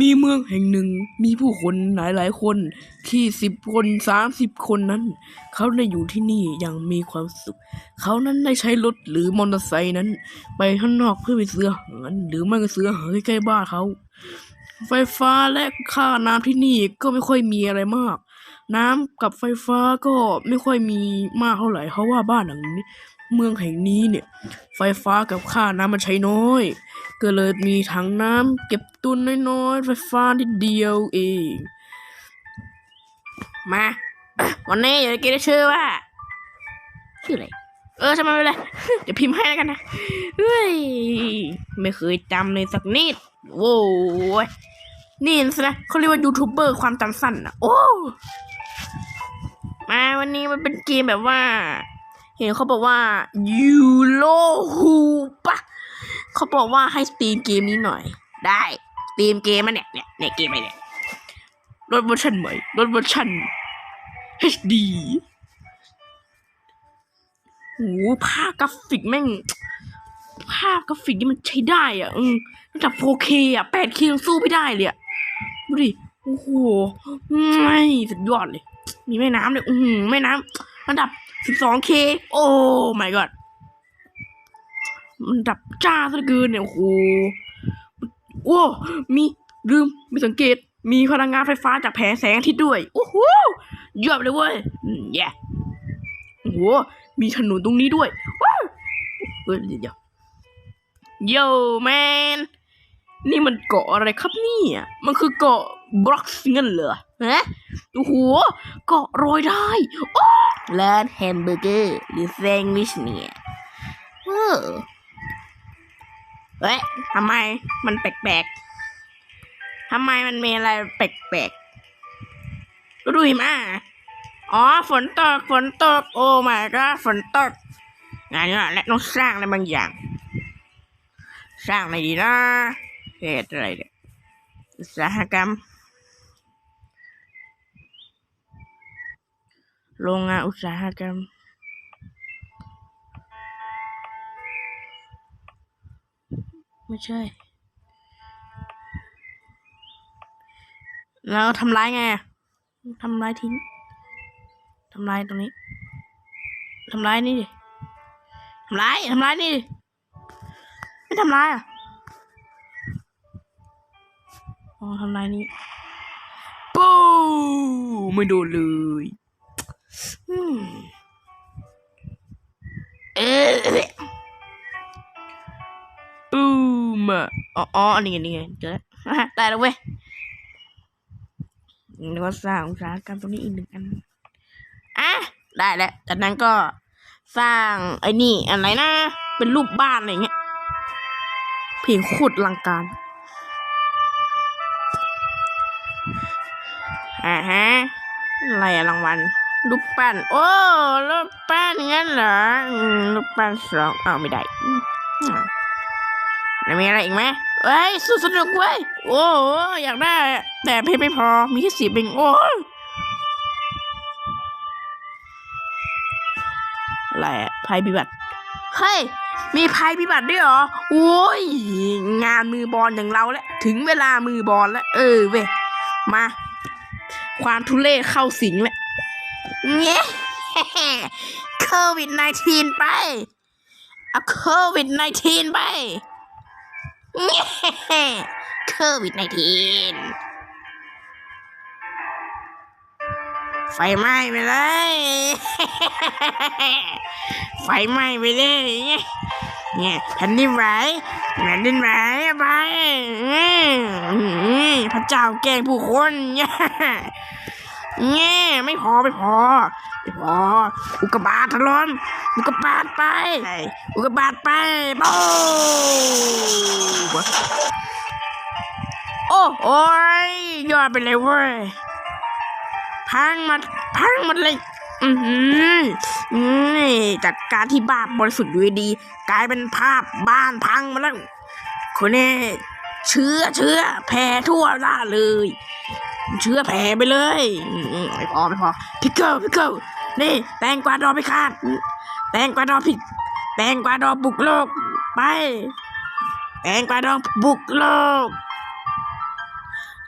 มีเมืองแห่งหนึ่งมีผู้คนหลายหลายคน ที่สิบคนสามสิบคนนั้น เขาได้อยู่ที่นี่อย่างมีความสุข เขานั้นได้ใช้รถหรือมอเตอร์ไซค์นั้น ไปข้างนอกเพื่อไปซื้ออาหารหรือไม่ก็ซื้ออาหารใกล้ๆบ้านเขา ไฟฟ้าและค่าน้ำที่นี่ก็ไม่ค่อยมีอะไรมาก น้ำกับไฟฟ้าก็ไม่ค่อยมีมากเท่าไหร่เพราะว่าบ้านหลังนี้ เมืองแห่งนี้เนี่ย ไฟฟ้ากับค่าน้ำมันใช้น้อย ก็เลยมีถังน้ำเก็บตุนน้อยๆไฟฟ้านิดเดียวเอง มาวันนี้อยากกินชื่อว่าชื่ออะไรเออทำไมไม่เลยเดี๋ยวพิมพ์ให้แล้วกันนะเฮ้ยไม่เคยจำเลยสักนิดโว้ยนี่สินะเขาเรียกว่ายูทูบเบอร์ความจำสั้นอะโอ้มาวันนี้มันเป็นเกมแบบว่า เห็นเขาบอกว่ายูโ o ฮูปะ เขาบอกว่าให้สตรีมเกมนี้หน่อย ได้สตรีมเกมมันเนี่ยเนี่ยเนี่ยเกมอะไรเนี่ยลดเวอร์ชันใหม่ลดเวอร์ชัน HD โหภาพกราฟิกแม่ง ภาพกราฟิกนี่มันใช้ได้อะ อืมระดับ 4K อะ 8K ยังสู้ไม่ได้เลยอะ ดูดิ โอ้โห ไม่สุดยอดเลย มีแม่น้ำเลยอือหือแม่น้ำระดับ 12K โอ้ my god มันดับจ้าซะเหลือเกินเนี่ยโอ้โหโอ้มีลืมไม่สังเกต มีพลังงานไฟฟ้าจากแผงแสงอาทิตย์ด้วยโอ้โหเยอะเลยเว้ยอืมแย่โอ้โหมีถนนตรงนี้ด้วยว้าวเฮ้ยเดี๋ยวโย่แมนนี่มันเกาะอะไรครับเนี่ย มันคือเกาะบล็อกซ์งั้นเหรอฮะโอ้โห เกาะโรยได้ โอ้ร้านแฮมเบอร์เกอร์หรือแซงด์วิชเนี่ย เออ เฮ้ยทำไมมันแปลกๆทำไมมันมีอะไรแปลกๆดูหิมะอ๋อ ฝนตก ฝนตก โอ้ my god ฝนตกงานนี้และต้องสร้างอะไรบางอย่าง สร้างอะไรดีนะเหตุอะไรเนี่ยอุตสาหกรรม โรงงานอุตสาหกรรม ไม่ใช่ แล้วทำร้ายไงทำร้ายทิ้งทำร้ายตรงนี้ทำร้ายนี่ดิทำร้ายทำร้ายนี่ดิไม่ทำร้ายอะอ๋อทำร้ายนี่ปูไม่โดนเลยอืมเอ๊ะ มออ๋ออ๋ออันนี้ไงนี่ไงเจอแล้วได้แล้วเว้ยแล้วก็สร้างอุตสาหกรรมตรงนี้อีกหนึ่งอันอะได้แล้วจากนั้นก็สร้างไอ้นี่อะไรนะ เป็นรูปบ้านอะไรเงี้ยเพลงโคตรลังการอ่าฮะอะไรอะรางวัลรูปปั้นโอ้รูปปั้นงั้นเหรออืมรูปปั้นสองอ้าวไม่ได้อ แล้วมีอะไรอีกไหมเอ้ยสุดสนุกเว้ย โอ้อยากได้ แต่เพชรไม่พอ มีแค่สิบเองโอ้ยอะไรอะภัยพิบัติ เฮ้ย มีภัยพิบัติด้วยเหรอ โอ้ย งานมือบอลอย่างเราแล้ว ถึงเวลามือบอลแล้ว เออเว้ย มา ความทุเรศเข้าสิงแล้วเงี้ยโควิด -19 ไป เอาโควิด -19 ไป โควิด -19 ไฟไหม้ไปเลย ไฟไหม้ไปเลยเนี่ยเนี่ยแผ่นดินไหวแผ่นดินไหวไปพระเจ้าแกล้งผู้คนเนี่ยเนี่ยไม่พอไม่พอ ไม่พออุกกาบาตถล่มอุกกาบาตไปอุกกาบาตไปโป้โอ้โอ้ยยอดไปเลยเว้ยพังมาพังหมันเลยอือหือนี่จากการที่บ้านบริสุทธิ์อยู่ดีๆกลายเป็นภาพบ้านพังมาแล้วคนนี้เชื้อเชื้อแผ่ทั่วหน้าเลย เชื้อแผ่ไปเลยอืมไม่พอไม่พอพิก เกิลพิกเกิลนี่แตงกวาดอไปคาดแตงกวาดอผิดแตงกวาดอบุกโลกไป แตงกวาดอบุกโลก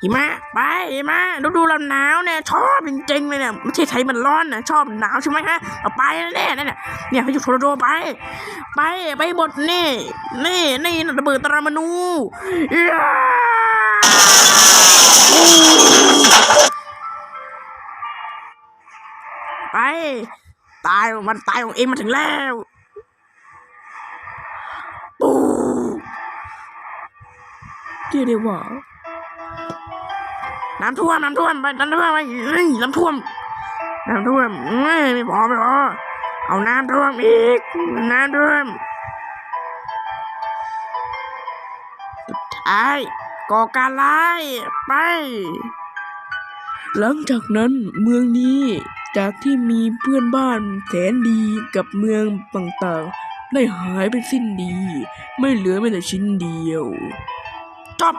หิมะไปหิมะฤดูเราหนาวเนี่ย ชอบจริงๆเลยเนี่ยไม่ใช่ไทยมันร้อนนะชอบหนาวใช่ไหมฮะเอาไปแน่ๆนั่นน่ะเนี่ยพายุทอร์นาโดไป ไปไปหมดนี่นี่นี่ระเบิดตรามานู ไป ตายมันตายของเองมาถึงแล้วปูเรียกได้ว่าน้ำท่วมน้ำท่วมไปน้ำท่วมไปเฮ้ยน้ำท่วมน้ำท่วมเอ้ยไม่พอไม่พอเอาน้ำท่วมอีกน้ำท่วมสุดท้ายก่อการร้ายไป หลังจากนั้นเมืองนี้ จากที่มีเพื่อนบ้านแสนดีกับเมืองต่างๆ ได้หายไปสิ้นดี ไม่เหลือแม้แต่ชิ้นเดียวจบ